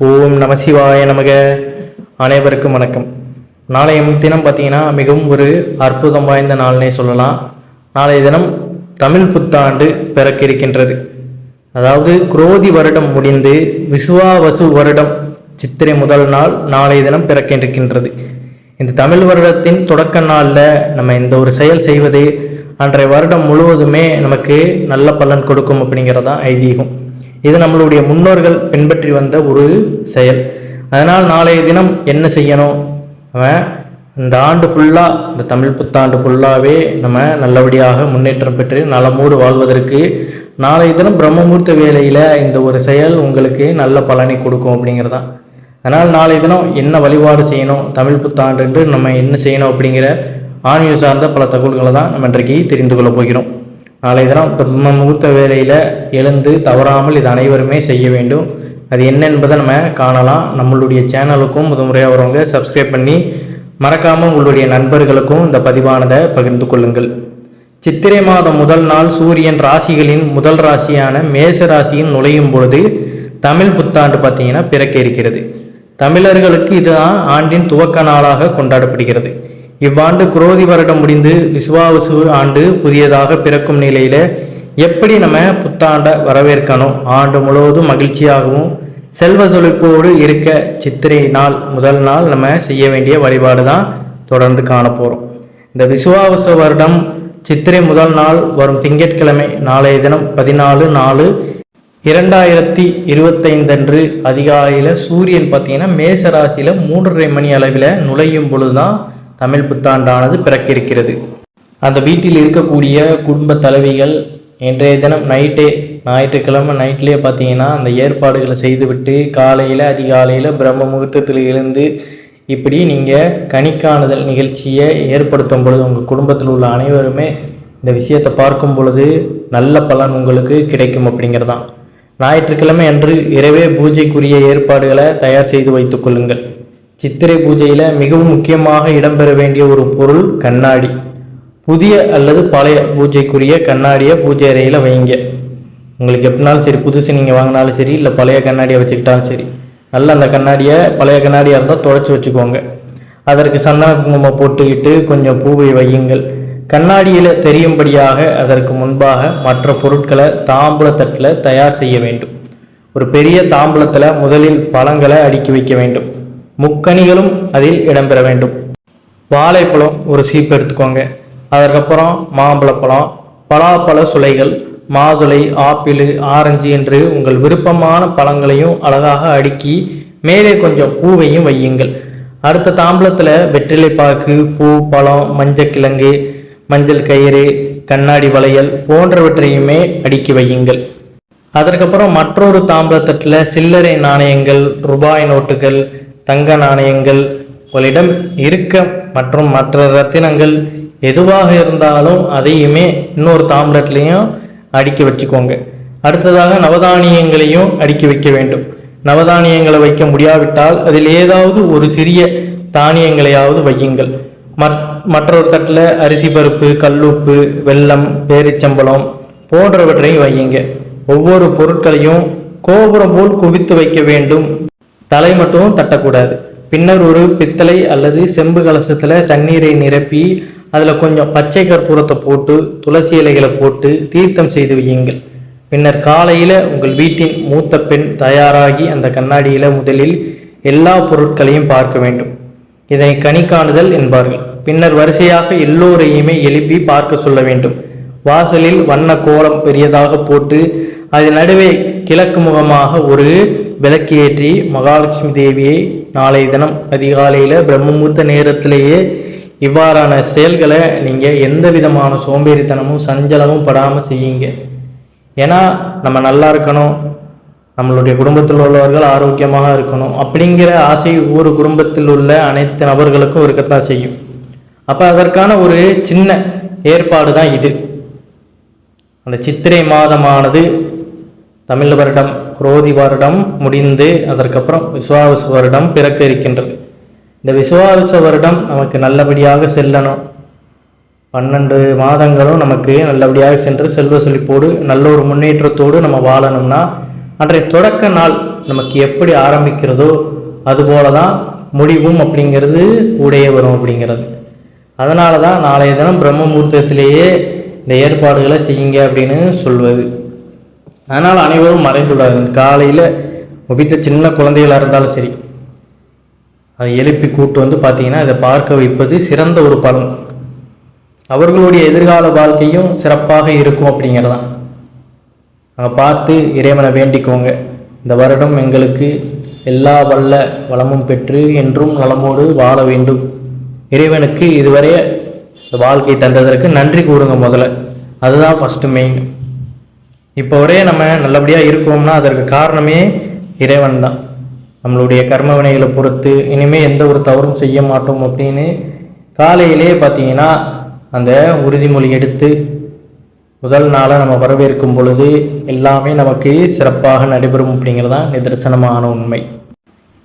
ஓம் நமசிவாய நமக. அனைவருக்கும் வணக்கம். நாளைய தினம் பார்த்தீங்கன்னா மிகவும் ஒரு அற்புதம் வாய்ந்த நாள்னே சொல்லலாம். நாளைய தினம் தமிழ் புத்தாண்டு பிறக்க இருக்கின்றது அதாவது குரோதி வருடம் முடிந்து விசுவாவசு வருடம் சித்திரை முதல் நாள் நாளைய தினம் பிறக்க இருக்கின்றது இந்த தமிழ் வருடத்தின் தொடக்க நாளில் நம்ம இந்த ஒரு செயல் செய்வது அன்றைய வருடம் முழுவதுமே நமக்கு நல்ல பலன் கொடுக்கும் அப்படிங்கிறதான் ஐதீகம். இது நம்மளுடைய முன்னோர்கள் பின்பற்றி வந்த ஒரு செயல். அதனால் நாளைய தினம் என்ன செய்யணும்? அவன் இந்த ஆண்டு ஃபுல்லாக இந்த தமிழ் புத்தாண்டு ஃபுல்லாகவே நம்ம நல்லபடியாக முன்னேற்றம் பெற்று நலமோடு வாழ்வதற்கு நாளைய தினம் பிரம்மமூர்த்த வேலையில் இந்த ஒரு செயல் உங்களுக்கு நல்ல பலனை கொடுக்கும் அப்படிங்கிறதான். அதனால் நாளைய தினம் என்ன வழிபாடு செய்யணும்? தமிழ் புத்தாண்டு நம்ம என்ன செய்யணும் அப்படிங்கிற ஆன்மீக சார்ந்த பல தகவல்களை தான் நம்ம இன்றைக்கு தெரிந்து கொள்ள போகிறோம். நாளைய தினம் பிரம்ம முகூர்த்த வேலையில் எழுந்து தவறாமல் இது அனைவருமே செய்ய வேண்டும். அது என்ன என்பதை நம்ம காணலாம். நம்மளுடைய சேனலுக்கும் முதன்முறையாக வரவங்க சப்ஸ்கிரைப் பண்ணி மறக்காமல் உங்களுடைய நண்பர்களுக்கும் இந்த பதிவானதை பகிர்ந்து கொள்ளுங்கள். சித்திரை மாதம் முதல் நாள் சூரியன் ராசிகளின் முதல் ராசியான மேச ராசியின் நுழையும் பொழுது தமிழ் புத்தாண்டு பார்த்தீங்கன்னா பிறக்க இருக்கிறது. தமிழர்களுக்கு இதுதான் ஆண்டின் துவக்க நாளாக கொண்டாடப்படுகிறது. இவ்வாண்டு குரோதி வருடம் முடிந்து விசுவாவசு ஆண்டு புதியதாக பிறக்கும் நிலையில எப்படி நம்ம புத்தாண்டை வரவேற்கணும்? ஆண்டு முழுவதும் மகிழ்ச்சியாகவும் செல்வ செழிப்போடு இருக்க சித்திரை நாள் முதல் நாள் நம்ம செய்ய வேண்டிய வழிபாடு தான் தொடர்ந்து காண போகிறோம் இந்த விசுவாவச வருடம் சித்திரை முதல் நாள் வரும் திங்கட்கிழமை நாளைய தினம் பதினாலு நாலு இரண்டாயிரத்தி இருபத்தைந்து அன்று அதிகாலையில் சூரியன் பார்த்தீங்கன்னா மேச ராசியில் மூன்றரை மணி அளவில் நுழையும் பொழுது தான் தமிழ் புத்தாண்டானது பிறக்கிருக்கிறது. அந்த வீட்டில் இருக்கக்கூடிய குடும்ப தலைவிகள் இன்றைய தினம் நைட்டே ஞாயிற்றுக்கிழமை நைட்லேயே பார்த்தீங்கன்னா அந்த ஏற்பாடுகளை செய்துவிட்டு காலையில் அதிகாலையில் பிரம்ம முகூர்த்தத்தில் எழுந்து இப்படி நீங்கள் கணிக்காணுதல் நிகழ்ச்சியை ஏற்படுத்தும் பொழுது உங்கள் குடும்பத்தில் உள்ள அனைவருமே இந்த விஷயத்தை பார்க்கும் பொழுது நல்ல பலன் உங்களுக்கு கிடைக்கும் அப்படிங்கிறதான். ஞாயிற்றுக்கிழமை அன்று இரவே பூஜைக்குரிய ஏற்பாடுகளை தயார் செய்து வைத்துக் கொள்ளுங்கள். சித்திரை பூஜையில் மிகவும் முக்கியமாக இடம்பெற வேண்டிய ஒரு பொருள் கண்ணாடி. புதிய அல்லது பழைய பூஜைக்குரிய கண்ணாடியை பூஜை அறையில் வைங்க. உங்களுக்கு எப்படினாலும் சரி புதுசு நீங்கள் வாங்கினாலும் சரி இல்லை பழைய கண்ணாடியை வச்சுக்கிட்டாலும் சரி நல்ல அந்த கண்ணாடியை பழைய கண்ணாடியாக இருந்தால் தொடச்சி வச்சுக்கோங்க. அதற்கு சந்தன குங்குமம் போட்டுக்கிட்டு கொஞ்சம் பூவை வையுங்கள். கண்ணாடியில் தெரியும்படியாக அதற்கு முன்பாக மற்ற பொருட்களை தாம்பூலத்தட்டில் தயார் செய்ய வேண்டும். ஒரு பெரிய தாம்பூலத்தில் முதலில் பழங்களை அடுக்கி வைக்க வேண்டும். முக்கணிகளும் அதில் இடம்பெற வேண்டும். வாழைப்பழம் ஒரு சீப்பு எடுத்துக்கோங்க. அதற்கப்புறம் மாம்பழப்பழம் பலாப்பழ சுளைகள் மாதுளை ஆப்பிள் ஆரஞ்சு என்று உங்கள் விருப்பமான பழங்களையும் அழகாக அடுக்கி மேலே கொஞ்சம் பூவையும் வையுங்கள். அடுத்த தாம்பலத்தில் வெற்றிலை பாக்கு பூ பழம் மஞ்சக்கிழங்கு மஞ்சள் கயிறு கண்ணாடி வளையல் போன்றவற்றையுமே அடுக்கி வையுங்கள். அதற்கப்புறம் மற்றொரு தாம்பலத்தட்டில் சில்லறை நாணயங்கள் ரூபாய் நோட்டுகள் தங்க நாணயங்கள் உங்களிடம் இருக்க மற்றும் மற்ற ரத்தினங்கள் எதுவாக இருந்தாலும் அதையுமே இன்னொரு தாம்பரத்துலேயும் அடுக்கி வச்சுக்கோங்க. அடுத்ததாக நவதானியங்களையும் அடுக்கி வைக்க வேண்டும். நவதானியங்களை வைக்க முடியாவிட்டால் அதில் ஏதாவது ஒரு சிறிய தானியங்களையாவது வையுங்கள். மற்றொரு தட்டில் அரிசி பருப்பு கல்லுப்பு வெல்லம் பேரிச்சம்பளம் போன்றவற்றையும் வையுங்க. ஒவ்வொரு பொருட்களையும் கோபுரம் போல் குவித்து வைக்க வேண்டும். தலை மட்டும் தட்டக்கூடாது. பின்னர் ஒரு பித்தளை அல்லது செம்பு கலசத்தில் தண்ணீரை நிரப்பி அதில் கொஞ்சம் பச்சை கற்பூரத்தை போட்டு துளசி இலைகளை போட்டு தீர்த்தம் செய்து வையுங்கள். பின்னர் காலையில் உங்கள் வீட்டின் மூத்த பெண் தயாராகி அந்த கண்ணாடியில் முதலில் எல்லா பொருட்களையும் பார்க்க வேண்டும். இதை கணிக்காணுதல் என்பார்கள். பின்னர் வரிசையாக எல்லோரையுமே எழுப்பி பார்க்க சொல்ல வேண்டும். வாசலில் வண்ண கோலம் பெரியதாக போட்டு அதன் நடுவே கிழக்கு முகமாக ஒரு விளக்கேற்றி மகாலட்சுமி தேவியை நாளை தினம் அதிகாலையில் பிரம்மமூர்த்த நேரத்திலேயே இவ்வாறான செயல்களை நீங்கள் எந்த விதமான சோம்பேறித்தனமும் சஞ்சலமும் படாமல் செய்யுங்க. ஏன்னா நம்ம நல்லா இருக்கணும் நம்மளுடைய குடும்பத்தில் உள்ளவர்கள் ஆரோக்கியமாக இருக்கணும் அப்படிங்கிற ஆசை ஒவ்வொரு குடும்பத்தில் உள்ள அனைத்து நபர்களுக்கும் இருக்கத்தான் செய்யும். அப்போ அதற்கான ஒரு சின்ன ஏற்பாடு தான் இது. அந்த சித்திரை மாதமானது தமிழ் வருடம் குரோதி வருடம் முடிந்து அதற்கப்புறம் விஸ்வாவச வருடம் பிறக்க இருக்கின்றது. இந்த விசுவாச வருடம் நமக்கு நல்லபடியாக செல்லணும். பன்னெண்டு மாதங்களும் நமக்கு நல்லபடியாக சென்று செல்வ செழிப்போடு நல்ல ஒரு முன்னேற்றத்தோடு நம்ம வாழணும்னா அன்றைய தொடக்க நாள் நமக்கு எப்படி ஆரம்பிக்கிறதோ அதுபோல தான் முடிவும் அப்படிங்கிறது கூடையே வரும் அப்படிங்கிறது. அதனால தான் நாளைய தினம் பிரம்ம முகூர்த்தத்திலேயே இந்த ஏற்பாடுகளை செய்யுங்க அப்படின்னு சொல்வது. அதனால் அனைவரும் மறைந்துள்ளார்கள் காலையில் உபித்த சின்ன குழந்தைகளாக இருந்தாலும் சரி அதை எழுப்பி கூட்டு வந்து பார்த்தீங்கன்னா இதை பார்க்க வைப்பது சிறந்த ஒரு பலன். அவர்களுடைய எதிர்கால வாழ்க்கையும் சிறப்பாக இருக்கும் அப்படிங்கிறதான். நாங்கள் பார்த்து இறைவனை வேண்டிக்கோங்க. இந்த வருடம் எங்களுக்கு எல்லா வல்ல வளமும் பெற்று என்றும் நலமோடு வாழ வேண்டும். இறைவனுக்கு இதுவரைய வாழ்க்கை தந்ததற்கு நன்றி கூறுங்க முதல்ல. அதுதான் ஃபஸ்ட்டு மெயின் இப்போ வரைய நம்ம நல்லபடியாக இருக்கோம்னா அதற்கு காரணமே இறைவன் தான் நம்மளுடைய கர்ம வினைகளை பொறுத்து இனிமேல் எந்த ஒரு தவறும் செய்ய மாட்டோம் அப்படின்னு காலையிலே பார்த்தீங்கன்னா அந்த உறுதிமொழி எடுத்து முதல் நாளை நம்ம வரவேற்கும் பொழுது எல்லாமே நமக்கு சிறப்பாக நடைபெறும் அப்படிங்கிறதான் நிதர்சனமான உண்மை.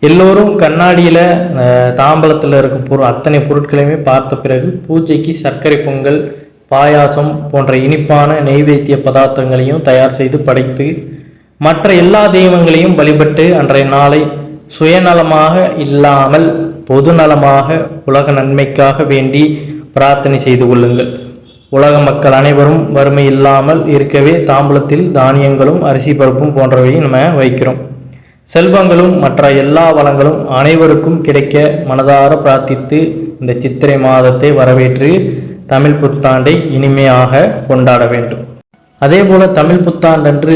எல்லோரும் கண்ணாடியில் தாம்பலத்தில் இருக்க பொருள் அத்தனை பொருட்களையுமே பார்த்த பிறகு பூஜைக்கு சர்க்கரை பொங்கல் பாயாசம் போன்ற இனிப்பான நெய்வேத்திய பதார்த்தங்களையும் தயார் செய்து படைத்து மற்ற எல்லா தெய்வங்களையும் வழிபட்டு அன்றைய நாளை சுயநலமாக இல்லாமல் பொதுநலமாக உலக நன்மைக்காக வேண்டி பிரார்த்தனை செய்து கொள்ளுங்கள். உலக மக்கள் அனைவரும் வறுமை இல்லாமல் இருக்கவே தாம்பலத்தில் தானியங்களும் அரிசி பருப்பும் போன்றவையும் நம்ம வைக்கிறோம். செல்வங்களும் மற்ற எல்லா வளங்களும் அனைவருக்கும் கிடைக்க மனதார பிரார்த்தித்து இந்த சித்திரை மாதத்தை வரவேற்று தமிழ் புத்தாண்டை இனிமையாக கொண்டாட வேண்டும். அதே போல தமிழ் புத்தாண்டன்று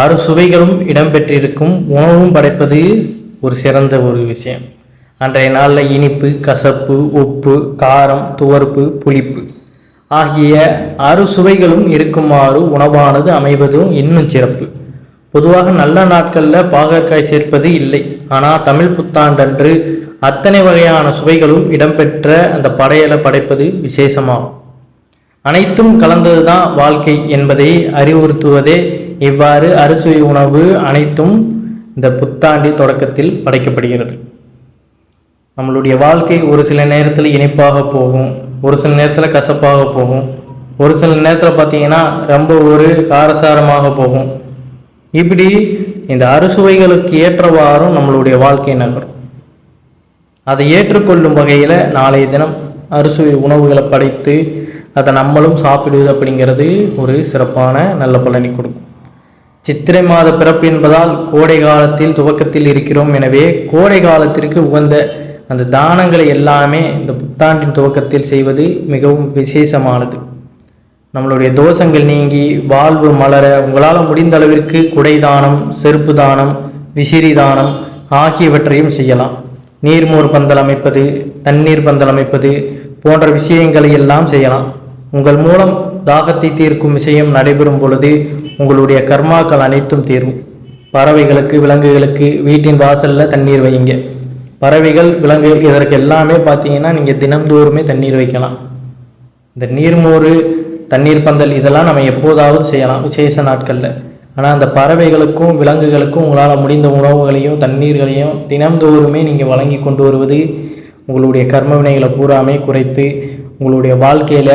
ஆறு சுவைகளும் இடம்பெற்றிருக்கும் உணவும் படைப்பது ஒரு சிறந்த ஒரு விஷயம். அன்றைய நாளில் இனிப்பு கசப்பு உப்பு காரம் துவர்ப்பு புளிப்பு ஆகிய ஆறு சுவைகளும் இருக்குமாறு உணவானது அமைவதும் இன்னும் சிறப்பு. பொதுவாக நல்ல நாட்களில் பாகற்காய் சேர்ப்பது இல்லை. ஆனால் தமிழ் புத்தாண்டன்று அத்தனை வகையான சுவைகளும் இடம்பெற்ற அந்த படையலை படைப்பது விசேஷமாகும். அனைத்தும் கலந்தது தான் வாழ்க்கை என்பதை அறிவுறுத்துவதே இவ்வாறு அறுசுவை உணவு அனைத்தும் இந்த புத்தாண்டி தொடக்கத்தில் படைக்கப்படுகிறது. நம்மளுடைய வாழ்க்கை ஒரு சில நேரத்தில் இனிப்பாக போகும் ஒரு சில நேரத்தில் கசப்பாக போகும் ஒரு சில நேரத்தில் பார்த்தீங்கன்னா ரொம்ப ஒரு காரசாரமாக போகும். இப்படி இந்த அறுசுவைகளுக்கு ஏற்றவாறும் நம்மளுடைய வாழ்க்கை நகரும். அதை ஏற்றுக்கொள்ளும் வகையில் நாளைய தினம் அறுசுவை உணவுகளை படைத்து அதை நம்மளும் சாப்பிடுவது அப்படிங்கிறது ஒரு சிறப்பான நல்ல பலனை கொடுக்கும். சித்திரை மாத பிறப்பு என்பதால் கோடை காலத்தில் துவக்கத்தில் இருக்கிறோம். எனவே கோடை காலத்திற்கு உகந்த அந்த தானங்களை எல்லாமே இந்த புத்தாண்டின் துவக்கத்தில் செய்வது மிகவும் விசேஷமானது. நம்மளுடைய தோஷங்கள் நீங்கி வாழ்வு மலர உங்களால் முடிந்த அளவிற்கு குடை தானம் செருப்பு தானம் விசிறி தானம் ஆகியவற்றையும் செய்யலாம். நீர்மோர் பந்தல் அமைப்பது தண்ணீர் பந்தல் அமைப்பது போன்ற விஷயங்களை எல்லாம் செய்யலாம். உங்கள் மூலம் தாகத்தை தீர்க்கும் விஷயம் நடைபெறும் பொழுது உங்களுடைய கர்மாக்கள் அனைத்தும் தீரும். பறவைகளுக்கு விலங்குகளுக்கு வீட்டின் வாசலில் தண்ணீர் வையுங்க. பறவைகள் விலங்குகள் இதற்கு எல்லாமே பார்த்தீங்கன்னா நீங்கள் தினம்தோறுமே தண்ணீர் வைக்கலாம். இந்த நீர்மோறு தண்ணீர் பந்தல் இதெல்லாம் நம்ம எப்போதாவது செய்யலாம். விசேஷ நாட்களில். ஆனால் அந்த பறவைகளுக்கும் விலங்குகளுக்கும் உங்களால் முடிந்த உணவுகளையும் தண்ணீர்களையும் தினம்தோறுமே நீங்கள் வழங்கி கொண்டு வருவது உங்களுடைய கர்ம வினைகளை பூராமே குறைத்து உங்களுடைய வாழ்க்கையில்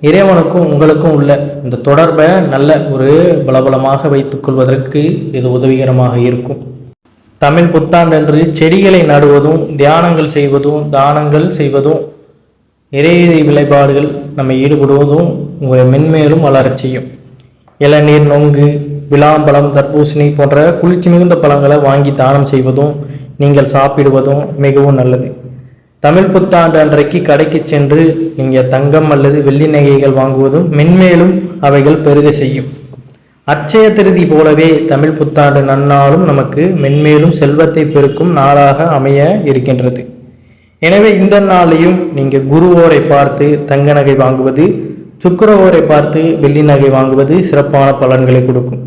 இறைவனுக்கும் உங்களுக்கும் உள்ள இந்த தொடர்பை நல்ல ஒரு பலபலமாக வைத்துக்கொள்வதற்கு இது உதவிகரமாக இருக்கும். தமிழ் புத்தாண்டன்று செடிகளை நடுவதும் தியானங்கள் செய்வதும் தானங்கள் செய்வதும் இறையிறை விளைபாடுகள் நம்ம ஈடுபடுவதும் உங்களை மென்மேலும் வளரச் செய்யும். இளநீர் நொங்கு விளாம்பழம் தர்பூசணி போன்ற குளிர்ச்சி மிகுந்த பழங்களை வாங்கி தானம் செய்வதும் நீங்கள் சாப்பிடுவதும் மிகவும் நல்லது. தமிழ் புத்தாண்டு அன்றைக்கு கடைக்கு சென்று நீங்கள் தங்கம் அல்லது வெள்ளி நகைகள் வாங்குவதும் மென்மேலும் அவைகள் பெருக செய்யும். அச்சய திருதி போலவே தமிழ் புத்தாண்டு நன்னாளும் நமக்கு மென்மேலும் செல்வத்தை பெருக்கும் நாளாக அமைய இருக்கின்றது. எனவே இந்த நாளையும் நீங்கள் குருவோரை பார்த்து தங்க நகை வாங்குவது சுக்கரவோரை பார்த்து வெள்ளி நகை வாங்குவது சிறப்பான பலன்களை கொடுக்கும்.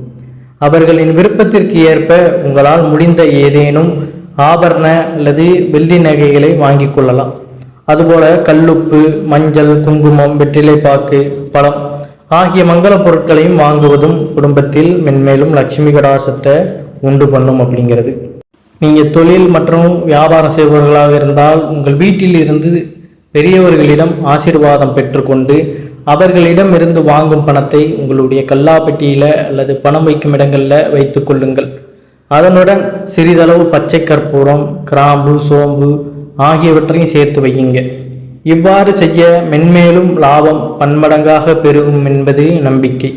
அவர்களின் விருப்பத்திற்கு ஏற்ப உங்களால் முடிந்த ஏதேனும் ஆபரண அல்லது வெள்ளி நகைகளை வாங்கிக் கொள்ளலாம். அதுபோல கல்லுப்பு மஞ்சள் குங்குமம் வெற்றிலைப்பாக்கு பழம் ஆகிய மங்கள பொருட்களையும் வாங்குவதும் குடும்பத்தில் மென்மேலும் லட்சுமி கடாசத்தை உண்டு பண்ணும் அப்படிங்கிறது. நீங்கள் தொழில் மற்றும் வியாபாரம் செய்பவர்களாக இருந்தால் உங்கள் வீட்டில் இருந்து பெரியவர்களிடம் ஆசீர்வாதம் பெற்றுக்கொண்டு அவர்களிடம் இருந்து வாங்கும் பணத்தை உங்களுடைய கல்லாப்பெட்டியில் அல்லது பணம் வைக்கும் இடங்களில் வைத்து கொள்ளுங்கள். அதனுடன் சிறிதளவு பச்சை கற்பூரம் கிராம்பு சோம்பு ஆகியவற்றையும் சேர்த்து வையுங்க. இவ்வாறு செய்ய மென்மேலும் லாபம் பன்மடங்காக பெருகும் என்பது நம்பிக்கை.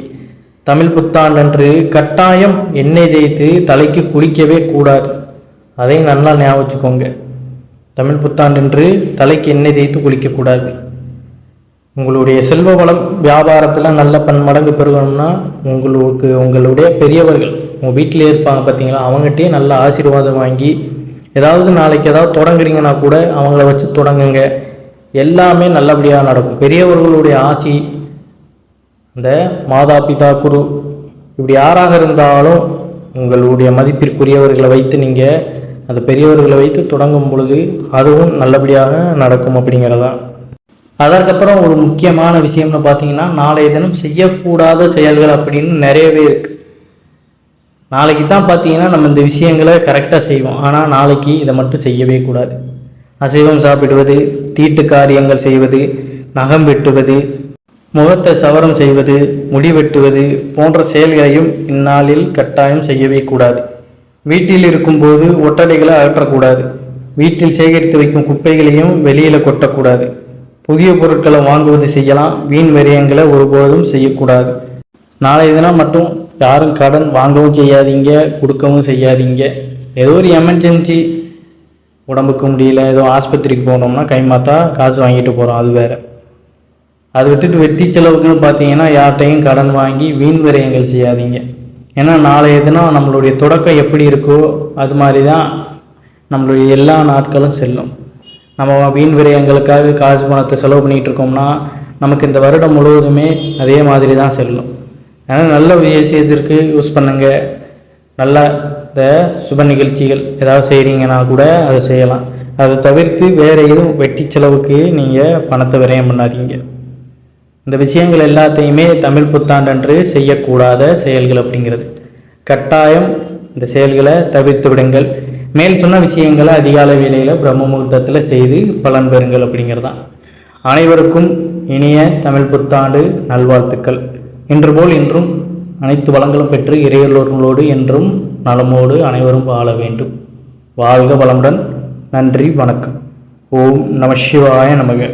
தமிழ் புத்தாண்டன்று கட்டாயம் எண்ணெய் தேய்த்து தலைக்கு குளிக்கவே கூடாது. அதையும் நல்லா ஞாபகம் வச்சுக்கோங்க. தமிழ் புத்தாண்டன்று தலைக்கு எண்ணெய் தேய்த்து குளிக்கக்கூடாது உங்களுடைய செல்வ வளம் வியாபாரத்தில் நல்ல பன்மடங்கு பெருகணும்னா உங்களுக்கு உங்களுடைய பெரியவர்கள் உங்கள் வீட்டிலே இருப்பாங்க பார்த்தீங்களா அவங்ககிட்டயே நல்ல ஆசீர்வாதம் வாங்கி ஏதாவது நாளைக்கு ஏதாவது தொடங்குறீங்கன்னா கூட அவங்கள வச்சு தொடங்குங்க. எல்லாமே நல்லபடியாக நடக்கும். பெரியவர்களுடைய ஆசி இந்த மாதா பிதா குரு இப்படி யாராக இருந்தாலும் உங்களுடைய மதிப்பிற்குரியவர்களை வைத்து நீங்கள் அது பெரியவர்களை வைத்து தொடங்கும் பொழுது அதுவும் நல்லபடியாக நடக்கும் அப்படிங்கிறதா? அதற்கப்புறம் ஒரு முக்கியமான விஷயம்னு பார்த்தீங்கன்னா நாளைய தினம் செய்யக்கூடாத செயல்கள் அப்படின்னு நிறையவே இருக்குது நாளைக்கு தான் பார்த்தீங்கன்னா நம்ம இந்த விஷயங்களை கரெக்டாக செய்வோம். ஆனால் நாளைக்கு இதை மட்டும் செய்யவே கூடாது. அசைவம் சாப்பிடுவது தீட்டு காரியங்கள் செய்வது நகம் வெட்டுவது முகத்தை சவரம் செய்வது முடி வெட்டுவது போன்ற செயல்களையும் இந்நாளில் கட்டாயம் செய்யவே கூடாது. வீட்டில் இருக்கும்போது ஒட்டடைகளை அகற்றக்கூடாது. வீட்டில் சேகரித்து வைக்கும் குப்பைகளையும் வெளியில் கொட்டக்கூடாது. புதிய பொருட்களை வாங்குவது செய்யலாம். வீண் விரயங்களை ஒருபோதும் செய்யக்கூடாது. நாளைய தினம் மட்டும் யாரும் கடன் வாங்கவும் செய்யாதீங்க கொடுக்கவும் செய்யாதீங்க. ஏதோ ஒரு எமர்ஜென்சி உடம்புக்கு முடியல ஏதோ ஆஸ்பத்திரிக்கு போனோம்னா கைமாத்தா காசு வாங்கிட்டு போகிறோம் அது வேறு. அதை விட்டுட்டு வெட்டி செலவுக்குன்னு பார்த்தீங்கன்னா யார்கிட்டையும் கடன் வாங்கி வீண் விரயங்கள் செய்யாதீங்க. ஏன்னா நாளைய தினம் நம்மளுடைய தொடக்கம் எப்படி இருக்கோ அது மாதிரி தான் நம்மளுடைய எல்லா நாட்களும் செல்லும். நம்ம வீண் விரயங்களுக்காக காசு பணத்தை செலவு பண்ணிகிட்டு இருக்கோம்னா நமக்கு இந்த வருடம் முழுவதுமே அதே மாதிரி தான் செல்லும். அதனால் நல்ல விஷயத்திற்கு யூஸ் பண்ணுங்கள் நல்ல இந்த சுப நிகழ்ச்சிகள் ஏதாவது செய்கிறீங்கன்னா கூட அதை செய்யலாம். அதை தவிர்த்து வேறு எதுவும் வெட்டி செலவுக்கு நீங்கள் பணத்தை விரயம் பண்ணாதீங்க. இந்த விஷயங்கள் எல்லாத்தையுமே தமிழ் புத்தாண்டன்று செய்யக்கூடாத செயல்கள் அப்படிங்கிறது. கட்டாயம் இந்த செயல்களை தவிர்த்து விடுங்கள். மேல் சொன்ன விஷயங்களை அதிகாலை வேலையில் பிரம்ம முகூர்த்தத்தில் செய்து பலன் பெறுங்கள் அப்படிங்கிறதான் அனைவருக்கும் இனிய தமிழ் புத்தாண்டு நல்வாழ்த்துக்கள். இன்று போல் இன்றும் அனைத்து வளங்களும் பெற்று இறையலோர்களோடு என்றும் நலமோடு அனைவரும் வாழ வேண்டும். வாழ்க வளமுடன். நன்றி வணக்கம். ஓம் நம சிவாய நமக.